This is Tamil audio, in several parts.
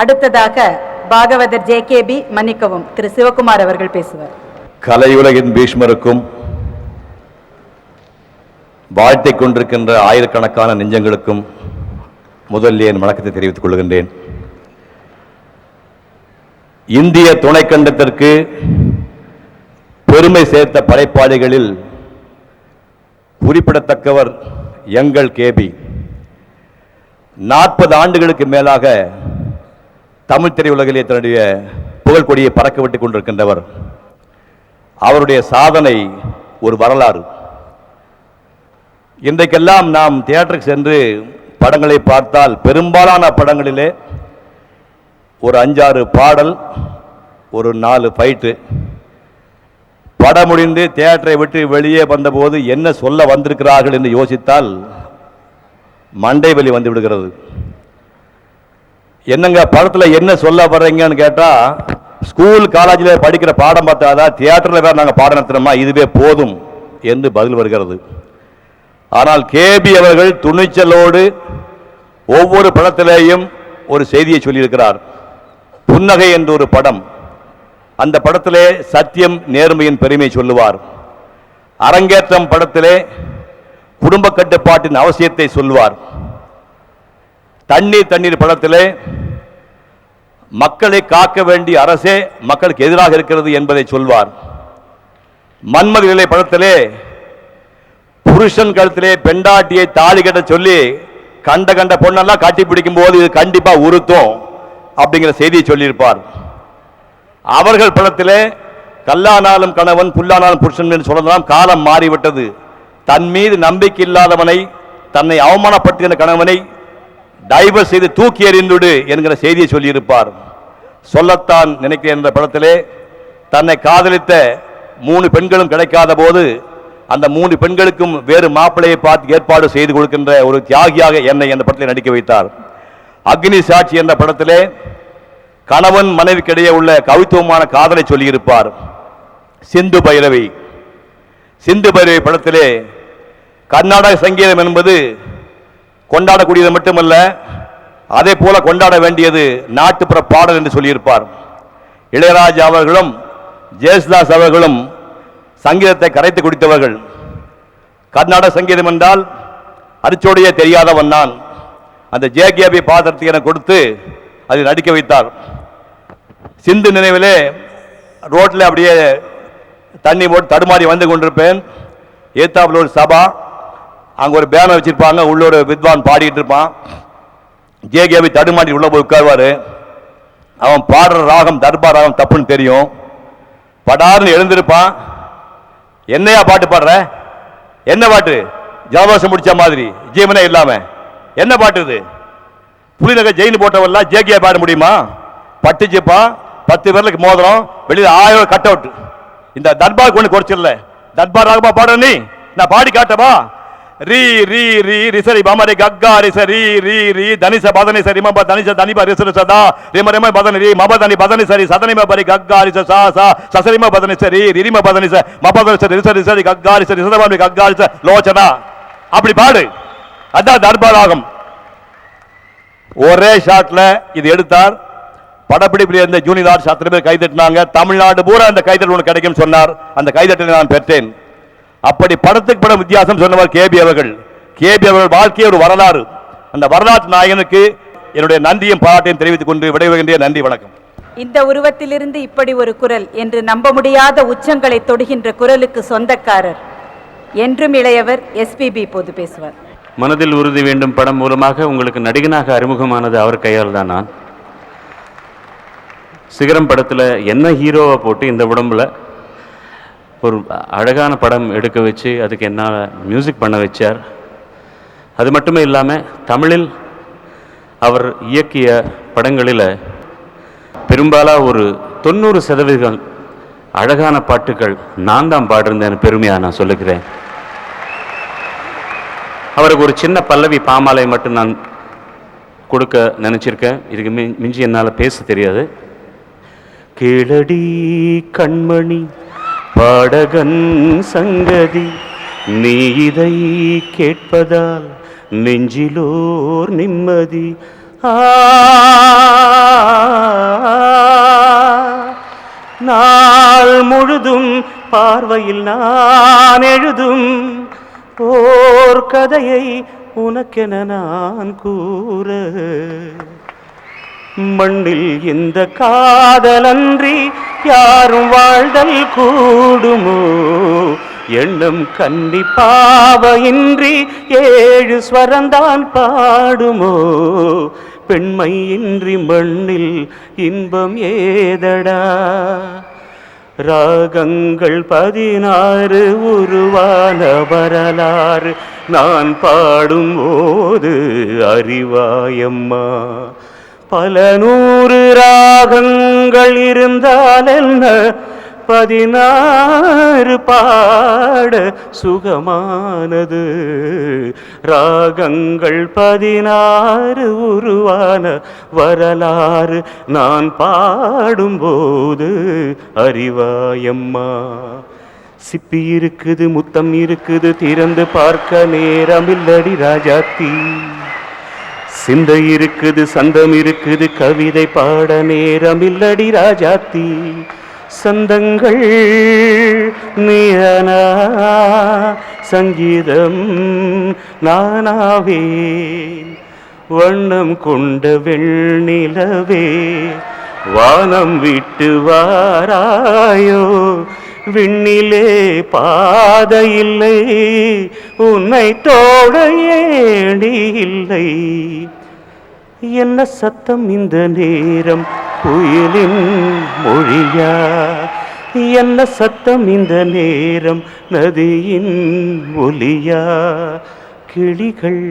அடுத்ததாக பாகவதர் ஜே கேபி மன்னிக்கவும். திரு சிவகுமார் அவர்கள் பேசுவார். கலையுலகின் பீஷ்மருக்கும் வாழ்த்தை கொண்டிருக்கின்ற ஆயிரக்கணக்கான நெஞ்சங்களுக்கும் முதலில் என் வணக்கத்தை தெரிவித்துக் கொள்கின்றேன். இந்திய துணைக்கண்டத்திற்கு பெருமை சேர்த்த படைப்பாளிகளில் குறிப்பிடத்தக்கவர் எங்கள் கேபி நாற்பது ஆண்டுகளுக்கு மேலாக தமிழ் திரையுலகிலே தன்னுடைய புகழ்கொடியை பறக்க விட்டுக் கொண்டிருக்கின்றவர். அவருடைய சாதனை ஒரு வரலாறு. இன்றைக்கெல்லாம் நாம் தியேட்டருக்கு சென்று படங்களை பார்த்தால் பெரும்பாலான படங்களிலே ஒரு அஞ்சாறு பாடல் ஒரு நாலு ஃபைட்டு படம் முடிந்து தியேட்டரை விட்டு வெளியே வந்தபோது என்ன சொல்ல வந்திருக்கிறார்கள் என்று யோசித்தால் மண்டை வலி வந்து விடுகிறது. என்னங்க படத்தில் என்ன சொல்ல வர்றீங்கன்னு கேட்டால் ஸ்கூல் காலேஜில் படிக்கிற பாடம் பார்த்தாதான் தியேட்டரில் வேறு நாங்கள் பாடம் நடத்துகிறோமா இதுவே போதும் என்று பதில் வருகிறது. ஆனால் கேபி அவர்கள் துணிச்சலோடு ஒவ்வொரு படத்திலேயும் ஒரு செய்தியை சொல்லியிருக்கிறார். புன்னகை என்ற ஒரு படம். அந்த படத்திலே சத்தியம் நேர்மையின் பெருமை சொல்லுவார். அரங்கேற்றம் படத்திலே குடும்ப கட்டுப்பாட்டின் அவசியத்தை சொல்வார். தண்ணீர் தண்ணீர் படத்திலே மக்களை காக்க வேண்டிய அரசே மக்களுக்கு எதிராக இருக்கிறது என்பதை சொல்வார். மன்மத படத்திலே புருஷன் கழுத்திலே பெண்டாட்டியை தாலி கட்ட சொல்லி கண்ட கண்ட பொண்ணெல்லாம் கட்டி பிடிக்கும் போது இது கண்டிப்பாக உறுத்தும் அப்படிங்கிற செய்தியை சொல்லியிருப்பார். அவர்கள் படத்திலே கல்லானாலும் கணவன் புல்லானாலும் புருஷன் என்று சொல்லலாம் காலம் மாறிவிட்டது. தன் மீது நம்பிக்கை இல்லாதவனை தன்னை அவமானப்படுத்துகிற கணவனை டைவர்ஸ் செய்து தூக்கி எறிந்துடு என்கிற செய்தியை சொல்லியிருப்பார். சொல்லத்தான் நினைக்கிறேன் என்ற படத்திலே தன்னை காதலித்த மூணு பெண்களும் கிடைக்காத போது அந்த மூணு பெண்களுக்கும் வேறு மாப்பிள்ளையை பார்த்து ஏற்பாடு செய்து கொடுக்கின்ற ஒரு தியாகியாக என்னை அந்த படத்தில் நடிக்க வைத்தார். அக்னி சாட்சி என்ற படத்திலே கணவன் மனைவிக்கிடையே உள்ள கவித்துவமான காதலை சொல்லியிருப்பார். சிந்து பைரவி. சிந்து பைரவி படத்திலே கர்நாடக சங்கீதம் என்பது கொண்டாடக்கூடியது மட்டுமல்ல அதே போல கொண்டாட வேண்டியது நாட்டுப்புற பாடல் என்று சொல்லியிருப்பார். இளையராஜா அவர்களும் ஜெயசுதாஸ் அவர்களும் சங்கீதத்தை கரைத்து குடித்தவர்கள். கர்நாடக சங்கீதம் என்றால் அரிச்சோடையே தெரியாதவன் நான். அந்த ஜேகேபி பாத்திரத்தை என கொடுத்து அதை நடிக்க வைத்தார். சிந்து நினைவிலே ரோட்டில் அப்படியே தண்ணி போட்டு தடுமாறி வந்து கொண்டிருப்பேன். ஏத்தாப்புல ஒரு சபா அங்கே ஒரு பேனர் வச்சுருப்பாங்க உள்ள ஒரு வித்வான் பாடிட்டு இருப்பான். ஜேகேபி தடுமாட்டி உள்ள போய் உட்காருவார். அவன் பாடுற ராகம் தர்பார் ராகம் தப்புன்னு தெரியும். படார்னு எழுந்திருப்பான். என்னையா பாட்டு பாடுற? என்ன பாட்டு? ஜலதோஷம் முடிச்ச மாதிரி ஜீவனே இல்லாமல் என்ன பாட்டு இது? புலிநகர் ஜெயின் போட்டவெல்லாம் ஜேகே பாட முடியுமா? பட்டுச்சுப்பான் பத்து பேர்லுக்கு மோதிரம் வெளியில் ஆயிரம் கட் அவுட் இந்த தர்பார் கொண்டு குறைச்சிடல. தர்பார் ராகமா பாடுற நீ? நான் பாடி காட்டவா? ரீ ரீ ரீ ரிசரி பமரி கக்கா ரிச ரீ ரீ ரீ தனிச பதனி சரி மப தனிச தனிப ரிசரி சதா ரிம ரிம பதனி ரீ மப தனி பதனி சரி சதனிம பரி கக்கா ரிச சா சா சசரிம பதனி சரி ரிரிம பதனி ச மபதனி சரி ரிசரி சரி கக்கா ரிச ரிசத பமரி கக்கா ரிச லோச்சனா? அப்படி பாடு. அதான் தர்பாராகம். ஒரே ஷாட்ல இது எடுத்தார். படப்பிடிப்பில் இருந்த ஜூனியர் ஆர்ட்ஸ் அத்தனை பேர் கைதட்டினாங்க. தமிழ்நாடு பூரா அந்த கைதட்டு உனக்கு கிடைக்கும் சொன்னார். அந்த கைதட்டலை நான் பெற்றேன். அப்படி படத்துக்கு படம் வித்தியாசம் சொன்னவர் கேபி அவர்கள். கேபி அவர்கள் வாழ்க்கை ஒரு வரலாறு. அந்த வரலாற்று நாயகனுக்கு என்னுடைய நன்றியும் பாராட்டையும் தெரிவித்துக் கொண்டு விடைபெறுகின்றேன். நன்றி வணக்கம். இந்த உருவத்திலிருந்து இப்படி ஒரு குரல் என்று நம்ப முடியாத உச்சங்களை தொடுகின்ற குரலுக்கு சொந்தக்காரர் என்றும் இளையவர் எஸ்பிபி இப்போது பேசுவார் மனதில் உறுதி வேண்டும் படம் மூலமாக உங்களுக்கு நடிகனாக அறிமுகமானது அவர் கையால் தான் நான். சிகரம் படத்தில் என்ன ஹீரோவை போட்டு இந்த உடம்புல ஒரு அழகான படம் எடுக்க வச்சு அதுக்கு என்ன மியூசிக் பண்ண வச்சார். அது மட்டுமே இல்லாமல் தமிழில் அவர் இயக்கிய படங்களில் பெரும்பாலாக ஒரு தொண்ணூறு சதவீதம் அழகான பாட்டுகள் நான் தான் பாடிருந்தேன் பெருமையாக நான் சொல்லுகிறேன். அவருக்கு ஒரு சின்ன பல்லவி பாமாலை மட்டும் நான் கொடுக்க நினச்சிருக்கேன். இதுக்கு மி மிஞ்சி என்னால் பேச தெரியாது. கீழடி கண்மணி பாடகன் சங்கதி நீ இதை கேட்பதால் நெஞ்சிலோர் நிம்மதி. நாள் முழுதும் பார்வையில் நான் எழுதும் ஓர் கதையை உனக்கென நான் கூற. மண்ணில் இந்த காதலன்றி யாரும் வாழ்தல் கூடுமோ? எண்ணம் கன்னி பாவையின்றி ஏழு ஸ்வரந்தான் பாடுமோ? பெண்மை இன்றி மண்ணில் இன்பம் ஏதடா? ராகங்கள் பதினாறு உருவான வரலாறு நான் பாடும் போது அறிவாயம்மா. பல நூறு ராகங்கள் இருந்தால் என்ன? பதினாறு பாட சுகமானது. ராகங்கள் பதினாறு உருவான வரலாறு நான் பாடும்போது அறிவாயம்மா. சிப்பி இருக்குது முத்தம் இருக்குது திறந்து பார்க்க நேரமில்லடி ராஜாத்தி. சிந்தை இருக்குது சந்தம் இருக்குது கவிதை பாட நேரமில்லடி ராஜாத்தி. சந்தங்கள் நீயனா சங்கீதம் நானாவே வண்ணம் கொண்ட வெண்ணிலவே வானம் விட்டு வாராயோ விண்ணிலே பாத இல்லை உன்னை தோட ஏடி இல்லை. என்ன சத்தம் இந்த நேரம் குயிலின் மொழியா? என்ன சத்தம் இந்த நேரம் நதியின் ஒலியா? கிளிகள்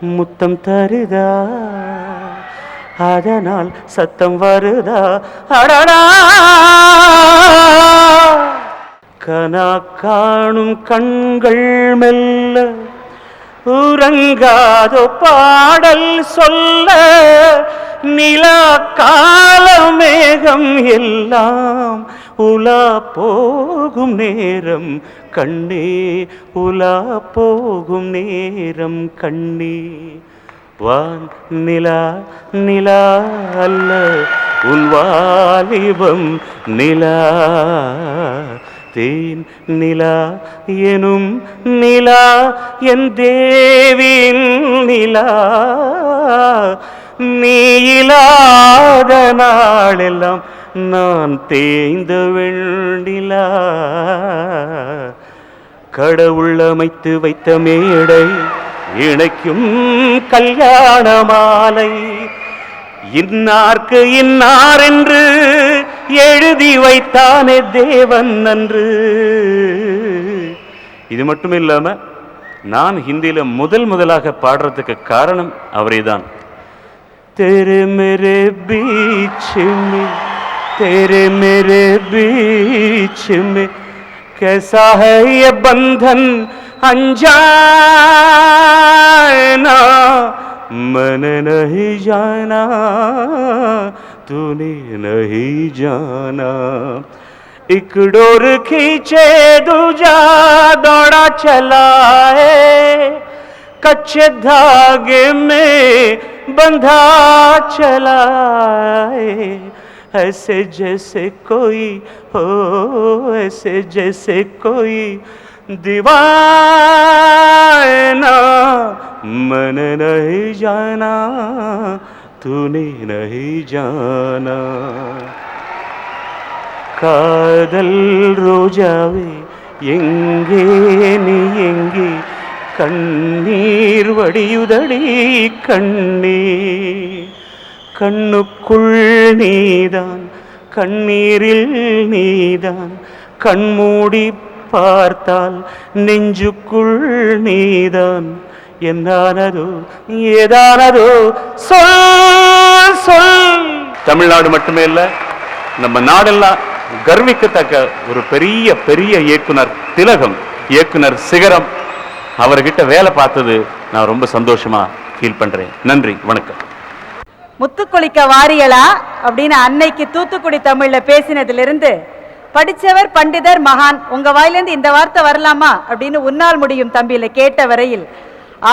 முத்தம் தருதா? அதனால் சத்தம் வருதா? அடடா! கனா காணும் கண்கள் மெல்ல உறங்காதோ பாடல் சொல்ல நிலா கால மேகம் எல்லாம் உலா போகும் நேரம் கண்ணே உலா போகும் நேரம் கண்ணே. வான் நிலா நிலா அல்ல உன் வாலிபம் நிலா. தேன் நிலா எனும் நிலா என் தேவின் நிலா. நீ இல்லாத நாளெல்லாம் நான் தேய்ந்த வெண்டிலா கடவுள் அமைத்து வைத்த மேடை இணைக்கும் கல்யாண மாலை இன்னார்க்கு இன்னார் என்று எழுதி வைத்தானே தேவன் நன்று இது மட்டும் இல்லாம நான் ஹிந்தியில முதல் முதலாக பாடுறதுக்கு காரணம் அவரே தான் तेरे मेरे बीच में तेरे मेरे बीच में कैसा है ये बंधन अनजाना, मन नहीं जाना, तूने नहीं जाना। एक डोर खींचे, दूजा दौड़ा चलाए कच्चे धागे में बंधा चलाए ऐसे जैसे कोई हो, ऐसे जैसे कोई दीवाना मन नहीं जाना तूने नहीं जाना காதல் ரோஜாவே எங்கே நீ எங்கே கண்ணீர் வடியுதடி கண்ணீர் கண்ணுக்குள் நீதான் கண்ணீரில் நீதான் கண்மூடி பார்த்தால் நெஞ்சுக்குள் நீதான். என்னானதோ ஏதானதோ சொல் சொல். தமிழ்நாடு மட்டுமே இல்ல நம்ம நாடெல்லாம் கர்விக்கத்தக்க ஒரு பெரிய பெரிய இயக்குனர் திலகம் இயக்குனர் சிகரம் அவர்கிட்ட வேலை பார்த்தது நான் ரொம்ப சந்தோஷமா ஃபீல் பண்றேன். நன்றி வணக்கம். முத்துக்குளிக்க வாரியலா அப்படின்னு அன்னைக்கு தூத்துக்குடி தமிழ்ல பேசினதிலிருந்து படிச்சவர் பண்டிதர் மகான். உங்க வாயிலேருந்து இந்த வார்த்தை வரலாமா? அப்படின்னு உன்னால் முடியும் தம்பியில கேட்ட வரையில்.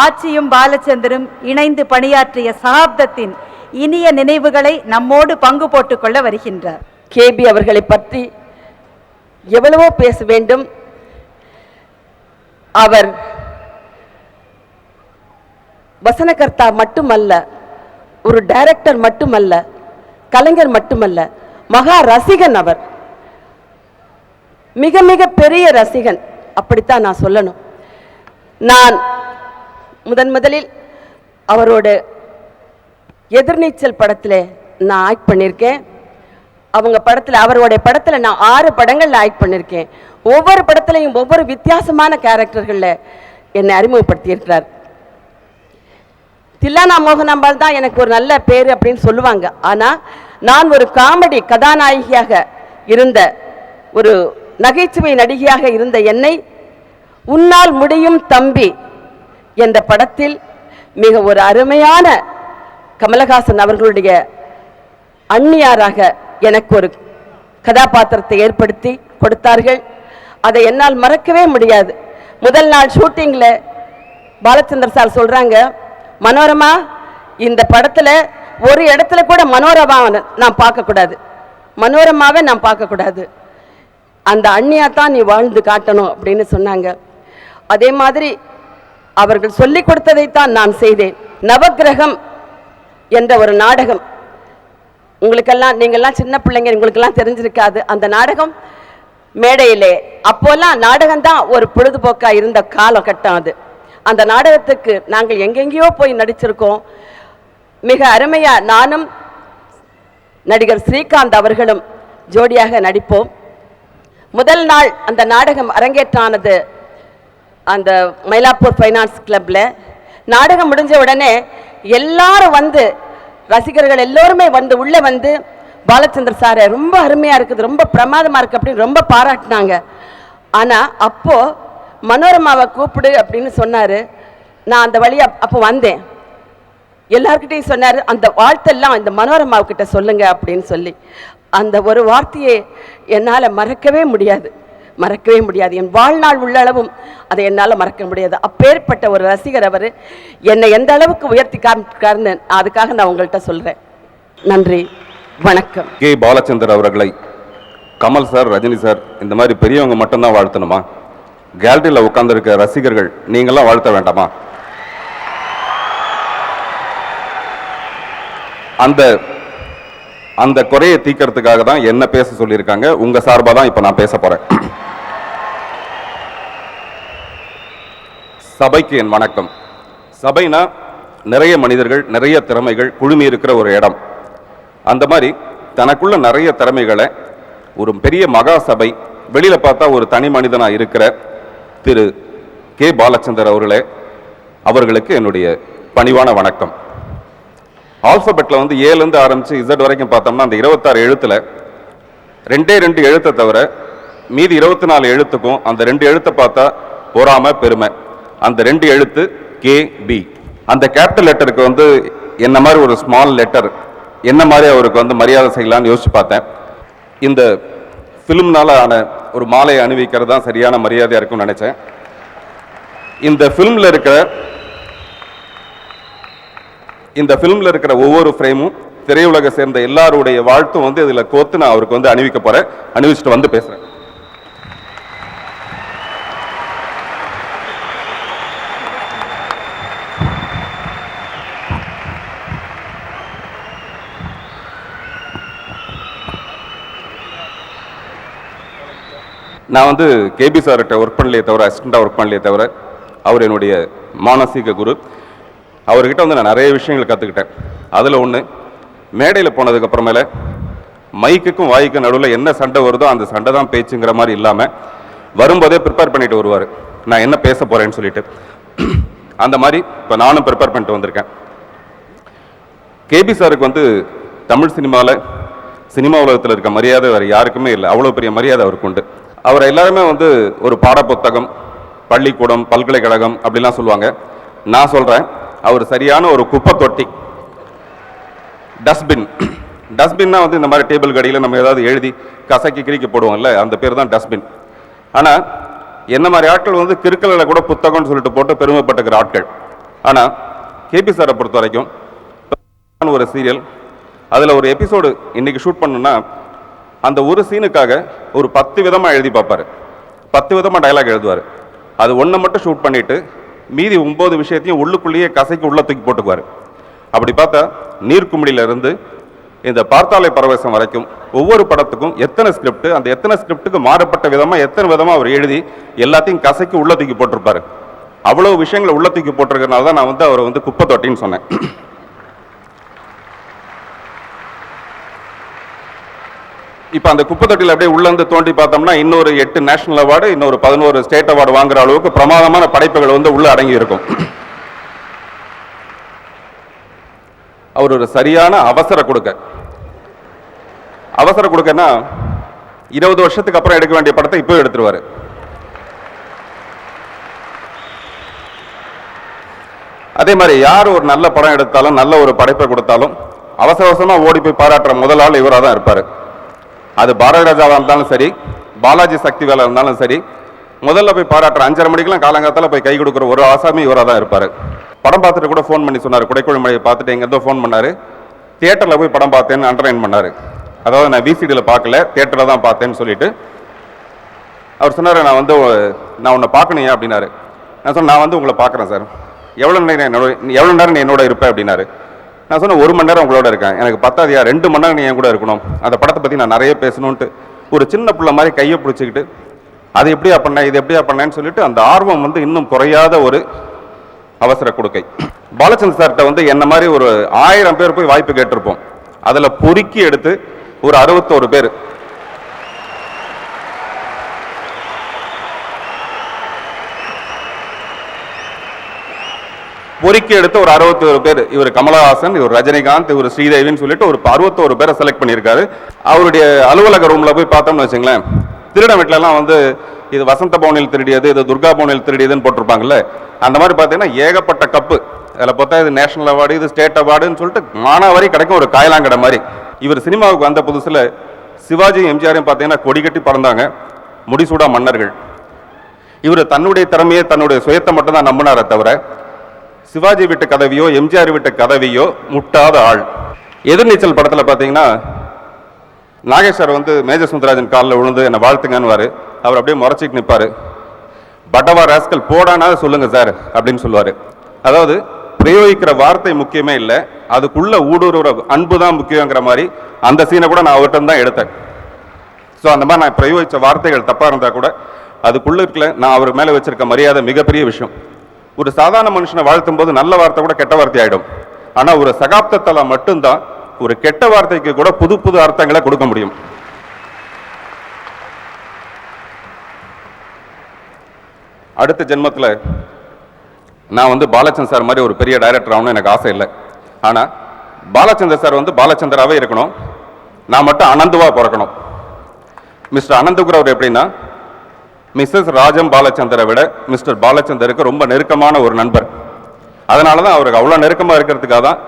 ஆச்சியும் பாலச்சந்தரும் இணைந்து பணியாற்றிய சகாப்தத்தின் இனிய நினைவுகளை நம்மோடு பங்கு போட்டுக்கொள்ள வருகின்றார். கேபி அவர்களை பற்றி எவ்வளவோ பேச வேண்டும். அவர் வசனகர்த்தா மட்டுமல்ல ஒரு டைரக்டர் மட்டுமல்ல கலைஞர் மட்டுமல்ல மகா ரசிகன் அவர். மிக மிக பெரிய ரசிகன். அப்படித்தான் நான் சொல்லணும். நான் முதன் முதலில் அவரோட எதிர்நீச்சல் படத்தில் நான் ஆக்ட் பண்ணியிருக்கேன் அவங்க படத்தில் அவருடைய படத்தில் நான் ஆறு படங்களில் ஆக்ட் பண்ணியிருக்கேன் ஒவ்வொரு படத்துலையும் ஒவ்வொரு வித்தியாசமான கேரக்டர்களில் என்னை அறிமுகப்படுத்தியிருக்கிறார். தில்லானா மோகனாம்பாள் தான் எனக்கு ஒரு நல்ல பேர் அப்படின்னு சொல்லுவாங்க. ஆனால் நான் ஒரு காமெடி கதாநாயகியாக இருந்த ஒரு நகைச்சுவை நடிகையாக இருந்த என்னை உன்னால் முடியும் தம்பி என்ற படத்தில் மிக ஒரு அருமையான கமலஹாசன் அவர்களுடைய அந்நியாராக எனக்கு ஒரு கதாபாத்திரத்தை ஏற்படுத்தி கொடுத்தார்கள். அதை என்னால் மறக்கவே முடியாது. முதல் நாள் ஷூட்டிங்கில் பாலச்சந்தர் சார் சொல்கிறாங்க மனோரமா இந்த படத்தில் ஒரு இடத்துல கூட மனோரமாவை நான் பார்க்கக்கூடாது. மனோரமாவை நான் பார்க்கக்கூடாது. அந்த அண்ணியாக தான் நீ வாழ்ந்து காட்டணும் அப்படின்னு சொன்னாங்க. அதே மாதிரி அவர்கள் சொல்லிக் கொடுத்ததைத்தான் நான் செய்தேன். நவக்கிரகம் என்ற ஒரு நாடகம். உங்களுக்கெல்லாம் நீங்கள்லாம் சின்ன பிள்ளைங்க உங்களுக்கெல்லாம் தெரிஞ்சிருக்காது. அந்த நாடகம் மேடையிலே. அப்போல்லாம் நாடகம் தான் ஒரு பொழுதுபோக்காக இருந்த காலகட்டம் அது. அந்த நாடகத்துக்கு நாங்கள் எங்கெங்கேயோ போய் நடிச்சிருக்கோம். மிக அருமையாக நானும் நடிகர் ஸ்ரீகாந்த் அவர்களும் ஜோடியாக நடிப்போம். முதல் நாள் அந்த நாடகம் அரங்கேற்றானது அந்த மயிலாப்பூர் ஃபைனான்ஸ் கிளப்பில் நாடகம் முடிஞ்ச உடனே எல்லாரும் வந்து ரசிகர்கள் எல்லோருமே வந்து உள்ளே வந்து பாலச்சந்திர சாரை ரொம்ப அருமையாக இருக்குது ரொம்ப பிரமாதமாக இருக்குது அப்படின்னு ரொம்ப பாராட்டினாங்க. ஆனால் அப்போது மனோரமாவை கூப்பிடு அப்படின்னு சொன்னார். நான் அந்த வழியாக அப்போ வந்தேன். எல்லார்கிட்டையும் சொன்னார் அந்த வாழ்த்தெல்லாம் இந்த மனோரமாவுக்கிட்ட சொல்லுங்கள் அப்படின்னு சொல்லி. அந்த ஒரு வார்த்தையை என்னால் மறக்கவே முடியாது. மறக்கவே முடியாது. என் வாழ்நாள் உள்ளளவும் அதை என்னால் மறக்க முடியாது. அப்பேற்பட்ட ஒரு ரசிகர் அவர் என்னை எந்த அளவுக்கு உயர்த்தி காமிக்காருன்னு அதுக்காக நான் உங்கள்கிட்ட சொல்கிறேன் நன்றி. வணக்கம். கே. பாலச்சந்தர் அவர்களை கமல் சார் ரஜினி சார் இந்த மாதிரி பெரியவங்க மட்டும்தான் வாழ்த்தணுமா? கேலரியில் உட்காந்துருக்க ரசிகர்கள் நீங்களாம் வாழ்த்த வேண்டாமா? அந்த அந்த குறையை தீக்கிறதுக்காக தான் என்ன பேச சொல்லியிருக்காங்க. உங்க சார்பாக தான் இப்போ நான் பேச போறேன். சபைக்கு என் வணக்கம். சபைனா நிறைய மனிதர்கள் நிறைய திறமைகள் குழுமி இருக்கிற ஒரு இடம். அந்த மாதிரி தனக்குள்ள நிறைய திறமைகளை ஒரு பெரிய மகா சபை வெளியில் பார்த்தா ஒரு தனி மனிதனாக இருக்கிற திரு கே. பாலச்சந்தர் அவர்களே அவர்களுக்கு என்னுடைய பணிவான வணக்கம். ஆல்பபெட்ல வந்து ஏலேருந்து ஆரம்பித்து இசட் வரைக்கும் பார்த்தோம்னா அந்த இருபத்தாறு எழுத்தில் ரெண்டே ரெண்டு எழுத்தை தவிர மீதி இருபத்தி நாலு எழுத்துக்கும் அந்த ரெண்டு எழுத்தை பார்த்தா பொறாம பெருமை. அந்த ரெண்டு எழுத்து கே பி. அந்த கேபிட்டல் லெட்டருக்கு வந்து என்ன மாதிரி ஒரு ஸ்மால் லெட்டர் என்ன மாதிரி அவருக்கு வந்து மரியாதை செய்யலாம்னு யோசிச்சு பார்த்தேன். இந்த ஃபிலிம்னால ஆன ஒரு மாலையை அணிவிக்கிறது தான் சரியான மரியாதையாக இருக்கும்னு நினச்சேன். இந்த ஃபிலிமில் இருக்கிற இந்த ஃபிலிமில் இருக்கிற ஒவ்வொரு ஃப்ரேமும் திரையுலக சேர்ந்த எல்லாருடைய வாழ்த்தும் வந்து இதுல கோத்து நான் அவருக்கு வந்து அணிவிக்க போறேன். அணிவிச்சுட்டு வந்து பேசுறேன். நான் வந்து கேபி சார்கிட்ட ஒர்க் பண்ணலையே தவிர அசிஸ்டண்ட்டாக ஒர்க் பண்ணலையே தவிர அவர் என்னுடைய மானசீக குரு. அவர்கிட்ட வந்து நான் நிறைய விஷயங்கள் கற்றுக்கிட்டேன் அதில் ஒன்று மேடையில் போனதுக்கப்புறமேல மைக்குக்கும் வாய்க்கும் நடுவில் என்ன சண்டை வருதோ அந்த சண்டை தான் பேச்சுங்கிற மாதிரி இல்லாமல் வரும்போதே ப்ரிப்பேர் பண்ணிட்டு வருவார். நான் என்ன பேச போகிறேன்னு சொல்லிட்டு. அந்த மாதிரி இப்போ நானும் ப்ரிப்பேர் பண்ணிட்டு வந்திருக்கேன். கேபி சாருக்கு வந்து தமிழ் சினிமாவில் சினிமா உலகத்தில் இருக்க மரியாதை வேறு யாருக்குமே இல்லை. அவ்வளோ பெரிய மரியாதை அவருக்கு உண்டு. அவர் எல்லாருமே வந்து ஒரு பாடப்புத்தகம் பள்ளிக்கூடம் பல்கலைக்கழகம் அப்படிலாம் சொல்லுவாங்க. நான் சொல்கிறேன் அவர் சரியான ஒரு குப்பை தொட்டி. டஸ்ட்பின் டஸ்ட்பின்னா வந்து இந்த மாதிரி டேபிள் கடையில் நம்ம ஏதாவது எழுதி கசக்கி கிறுக்கி போடுவோம்ல அந்த பேர் தான் டஸ்ட்பின் ஆனால் என்ன மாதிரி ஆட்கள் வந்து கிறுக்கலில் கூட புத்தகம்னு சொல்லிட்டு போட்டு பெருமைப்பட்டுக்கிற ஆட்கள். ஆனால் கேபி சாரை பொறுத்த வரைக்கும் ஒரு சீரியல் அதில் ஒரு எபிசோடு இன்றைக்கி ஷூட் பண்ணுன்னா அந்த ஒரு சீனுக்காக ஒரு பத்து விதமாக எழுதி பார்ப்பார். பத்து விதமாக டயலாக் எழுதுவார். அது ஒன்றை மட்டும் ஷூட் பண்ணிவிட்டு மீதி ஒம்பது விஷயத்தையும் உள்ளுக்குள்ளேயே கசைக்கு உள்ள தூக்கி போட்டுக்குவார். அப்படி பார்த்தா நீர்க்குமிழிலிருந்து இந்த பார்த்தாலை பரவசம் வரைக்கும் ஒவ்வொரு படத்துக்கும் எத்தனை ஸ்கிரிப்ட் அந்த எத்தனை ஸ்கிரிப்டுக்கு மாறப்பட்ட விதமாக எத்தனை விதமாக அவர் எழுதி எல்லாத்தையும் கசைக்கு உள்ள தூக்கி போட்டிருப்பாரு. அவ்வளோ விஷயங்களை உள்ள தூக்கி போட்டிருக்கறனால தான் நான் வந்து அவரை வந்து குப்பை தொட்டின்னு சொன்னேன். இப்போ அந்த குப்பை தொட்டியில் அப்படியே உள்ள இருந்து தோண்டி பார்த்தோம்னா இன்னொரு எட்டு நேஷனல் அவார்டு இன்னொரு பதினோரு ஸ்டேட் அவார்டு வாங்குற அளவுக்கு பிரமாதமான படைப்புகள் வந்து உள்ள அடங்கி இருக்கும் அவர் ஒரு சரியான அவசர கொடுக்க. அவசர கொடுக்கன்னா இருபது வருஷத்துக்கு அப்புறம் எடுக்க வேண்டிய படத்தை இப்போ எடுத்துருவாரு. அதே மாதிரி யார் ஒரு நல்ல படம் எடுத்தாலும் நல்ல ஒரு படைப்பை கொடுத்தாலும் அவசர அவசரமாக ஓடி போய் பாராட்டுற முதல் ஆள் இவராக தான் இருப்பாரு. அது பாரத ராஜாவாக இருந்தாலும் சரி பாலாஜி சக்தி வேலை இருந்தாலும் சரி முதல்ல போய் பாராட்டுற அஞ்சரை மணிக்கெல்லாம் காலங்காத்தால போய் கை கொடுக்குற ஒரு ஆசாமி இவராக தான் இருப்பார். படம் பார்த்துட்டு கூட ஃபோன் பண்ணி சொன்னார். குடைக்குழி மலையை பார்த்துட்டு எங்கேருந்தோ ஃபோன் பண்ணாரு. தியேட்டரில் போய் படம் பார்த்தேன்னு அண்டர்லைன் பண்ணாரு. அதாவது நான் விசிடியில் பார்க்கல தியேட்டரில் தான் பார்த்தேன்னு சொல்லிட்டு. அவர் சொன்னார் நான் வந்து நான் உன்னை பார்க்கணும் அப்படின்னாரு. நான் சொன்னேன் நான் வந்து உங்களை பார்க்குறேன் சார். எவ்வளோ நேரம் என்னோட எவ்வளோ நேரம் என்னோட இருப்பேன் அப்படின்னாரு. நான் சொன்னேன் ஒரு மணி நேரம் உங்களோட இருக்கேன். எனக்கு பத்தாதியா? ரெண்டு மணி நேரம் நீ என் கூட இருக்கணும். அந்த படத்தை பற்றி நான் நிறைய பேசணுன்ட்டு ஒரு சின்ன பிள்ளை மாதிரி கையை பிடிச்சிக்கிட்டு அது எப்படியா பண்ண? இது எப்படியா பண்ணேன்னு சொல்லிட்டு அந்த ஆர்வம் வந்து இன்னும் குறையாத ஒரு அவசர கொடுக்கை. பாலச்சந்திர சார்கிட்ட வந்து என்ன மாதிரி ஒரு ஆயிரம் பேர் போய் வாய்ப்பு கேட்டிருப்போம். அதில் பொறுக்கி எடுத்து ஒரு அறுபத்தோரு பேர். பொறுக்கி எடுத்து ஒரு அறுபத்தோரு பேர் இவர் கமலஹாசன் இவர் ரஜினிகாந்த் இவர் ஸ்ரீதேவின்னு சொல்லிட்டு ஒரு அறுபத்தோரு பேரை செலக்ட் பண்ணியிருக்காரு. அவருடைய அலுவலக ரூமில் போய் பார்த்தோம்னு வச்சுங்களேன் திருட வீட்டிலலாம் வந்து இது வசந்த பவனில் திருடியது இது துர்கா பவனில் திருடியதுன்னு போட்டிருப்பாங்கல்ல அந்த மாதிரி பார்த்தீங்கன்னா ஏகப்பட்ட கப்பு அதில் பார்த்தா இது நேஷனல் அவார்டு இது ஸ்டேட் அவார்டுன்னு சொல்லிட்டு மானாவாரி கிடைக்கும் ஒரு காயலாங்கடை மாதிரி. இவர் சினிமாவுக்கு வந்த புதுசில் சிவாஜி எம்ஜிஆரையும் பார்த்தீங்கன்னா கொடி கட்டி பறந்தாங்க. முடிசூடா மன்னர்கள். இவர் தன்னுடைய திறமையை தன்னுடைய சுயத்தை மட்டும்தான் நம்பினாரே தவிர சிவாஜி விட்ட கதவியோ எம்ஜிஆர் விட்ட கதவியோ முட்டாத ஆள். எதிர்நீச்சல் படத்தில் பார்த்தீங்கன்னா நாகேஸ்வர் வந்து மேஜர் சுந்தராஜன் காலில் விழுந்து என்னை வாழ்த்துங்கன்னு அவர் அப்படியே முறைச்சிட்டு நிற்பார் பட்டவா ராஸ்கல் போடானா சொல்லுங்கள் சார் அப்படின்னு சொல்லுவார். அதாவது பிரயோகிக்கிற வார்த்தை முக்கியமே இல்லை அதுக்குள்ள ஊடுருவுற அன்பு தான் முக்கியங்கிற மாதிரி அந்த சீனை கூட நான் அவர்கிட்ட தான் எடுத்தேன். ஸோ அந்த மாதிரி நான் பிரயோகித்த வார்த்தைகள் தப்பாக இருந்தால் கூட அதுக்குள்ளே இருக்கல நான் அவர் மேலே வச்சிருக்க மரியாதை மிகப்பெரிய விஷயம். ஒரு சாதாரண மனுஷனை வாழ்த்தும் போது நல்ல வார்த்தை கூட கெட்ட வார்த்தை ஆயிடும். ஆனால் ஒரு சகாப்தத்தில் மட்டும்தான் ஒரு கெட்ட வார்த்தைக்கு கூட புது புது அர்த்தங்களை கொடுக்க முடியும். அடுத்த ஜென்மத்தில் நான் வந்து பாலச்சந்தர் சார் மாதிரி ஒரு பெரிய டைரக்டர் ஆகணும்னு எனக்கு ஆசை இல்லை. ஆனால் பாலச்சந்தர் சார் வந்து பாலச்சந்தராகவே இருக்கணும். நான் மட்டும் அனந்துவாக பிறக்கணும். மிஸ்டர் அனந்தகுரவர் எப்படின்னா மிஸ்ஸஸ் ராஜம் பாலச்சந்தரை விட மிஸ்டர் பாலச்சந்தருக்கு ரொம்ப நெருக்கமான ஒரு நண்பர். அதனால தான் அவருக்கு அவ்வளோ நெருக்கமாக இருக்கிறதுக்காக தான்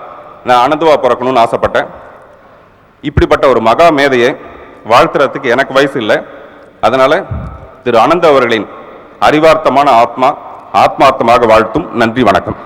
நான் அனந்துவா பிறக்கணும்னு ஆசைப்பட்டேன். இப்படிப்பட்ட ஒரு மகா மேதையை வாழ்த்துறதுக்கு எனக்கு வயசு இல்லை. அதனால் திரு அனந்த அவர்களின் அறிவார்த்தமான ஆத்மா ஆத்மார்த்தமாக வாழ்த்தும். நன்றி வணக்கம்.